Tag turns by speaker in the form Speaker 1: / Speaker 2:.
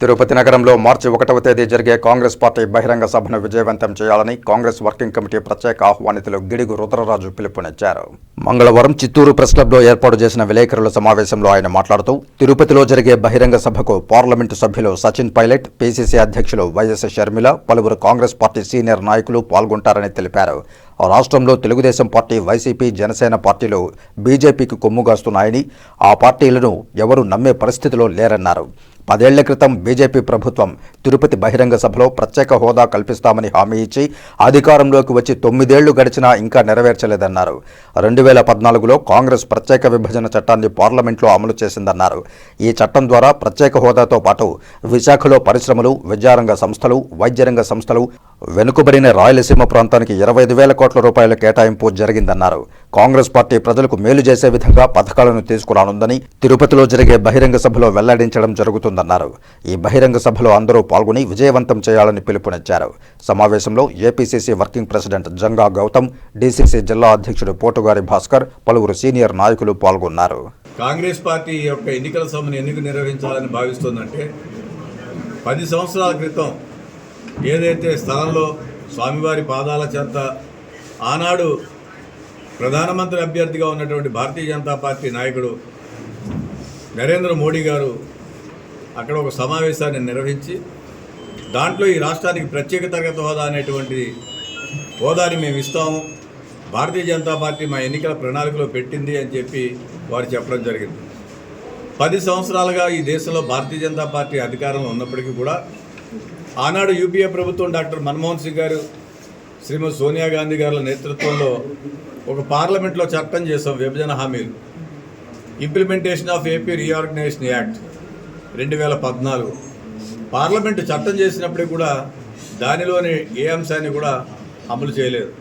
Speaker 1: తిరుపతి నగరంలో మార్చి ఒకటవ తేదీ జరిగే కాంగ్రెస్ పార్టీ బహిరంగ సభను విజయవంతం చేయాలని కాంగ్రెస్ వర్కింగ్ కమిటీ ప్రత్యేక ఆహ్వానితులు గిడుగు రుద్రరాజు పిలుపునిచ్చారు. మంగళవారం చిత్తూరు ప్రెస్ క్లబ్లో ఏర్పాటు చేసిన విలేకరుల సమావేశంలో ఆయన మాట్లాడుతూ తిరుపతిలో జరిగే బహిరంగ సభకు పార్లమెంటు సభ్యులు సచిన్ పైలట్ పీసీసీ అధ్యక్షులు వైఎస్ షర్మిల పలువురు కాంగ్రెస్ పార్టీ సీనియర్ నాయకులు పాల్గొంటారని తెలిపారు. రాష్ట్రంలో తెలుగుదేశం పార్టీ వైసీపీ జనసేన పార్టీలు బీజేపీకి కొమ్ముగాస్తున్నాయని ఆ పార్టీలను ఎవరూ నమ్మే పరిస్థితిలో లేరన్నారు. పదేళ్ళ క్రితం బీజేపీ ప్రభుత్వం తిరుపతి బహిరంగ సభలో ప్రత్యేక హోదా కల్పిస్తామని హామీ ఇచ్చి అధికారంలోకి వచ్చి తొమ్మిదేళ్ళు గడిచినా ఇంకా నెరవేర్చలేదన్నారు. రెండు వేల పద్నాలుగులో కాంగ్రెస్ ప్రత్యేక విభజన చట్టాన్ని పార్లమెంట్లో అమలు చేసిందన్నారు. ఈ చట్టం ద్వారా ప్రత్యేక హోదాతో పాటు విశాఖలో పరిశ్రమలు విద్యారంగ సంస్థలు వైద్యరంగ సంస్థలు వెనుకబడిన రాయలసీమ ప్రాంతానికి ఇరవై ఐదు వేల కోట్ల రూపాయల కేటాయింపు జరిగిందన్నారు. కాంగ్రెస్ పార్టీ ప్రజలకు మేలు చేసే విధంగా పథకాలను తీసుకురానుందని తిరుపతిలో జరిగే బహిరంగ సభలో వెల్లడించడం జరుగుతుందన్నారు. ఈ బహిరంగ సభలో అందరూ పాల్గొని విజయవంతం చేయాలని పిలుపునిచ్చారు. సమావేశంలో APCC working president Janga Gautam DCC జిల్లా అధ్యక్షుడు పోటుగారి భాస్కర్ పలువురు సీనియర్ నాయకులు పాల్గొన్నారు.
Speaker 2: కాంగ్రెస్ పార్టీ యొక్క ఎన్నికల సభను ఎందుకు నిర్వహించాలని భావిస్తుందంటే పది సంవత్సరాల క్రితం ఏదైతే స్థలంలో స్వామివారి పాదాల చెంత ఆనాడు ప్రధానమంత్రి అభ్యర్థిగా ఉన్నటువంటి భారతీయ జనతా పార్టీ నాయకుడు నరేంద్ర మోడీ గారు అక్కడ ఒక సమావేశాన్ని నిర్వహించి దాంట్లో ఈ రాష్ట్రానికి ప్రత్యేక తరగతి హోదా అనేటువంటి హోదాని మేము ఇస్తాము. భారతీయ జనతా పార్టీ మా ఎన్నికల ప్రణాళికలో పెట్టింది అని చెప్పి వారు చెప్పడం జరిగింది. పది సంవత్సరాలుగా ఈ దేశంలో భారతీయ జనతా పార్టీ అధికారంలో ఉన్నప్పటికీ కూడా ఆనాడు యూపీఏ ప్రభుత్వం డాక్టర్ మన్మోహన్ సింగ్ గారు శ్రీమతి సోనియా గాంధీ గారి నేతృత్వంలో ఒక పార్లమెంట్లో చట్టం చేసాం విభజన హామీలు. Implementation of AP reorganisation act రెండు వేల పద్నాలుగు. పార్లమెంటు చట్టం చేసినప్పుడు కూడా దానిలోని ఏ అంశాన్ని కూడా అమలు చేయలేదు.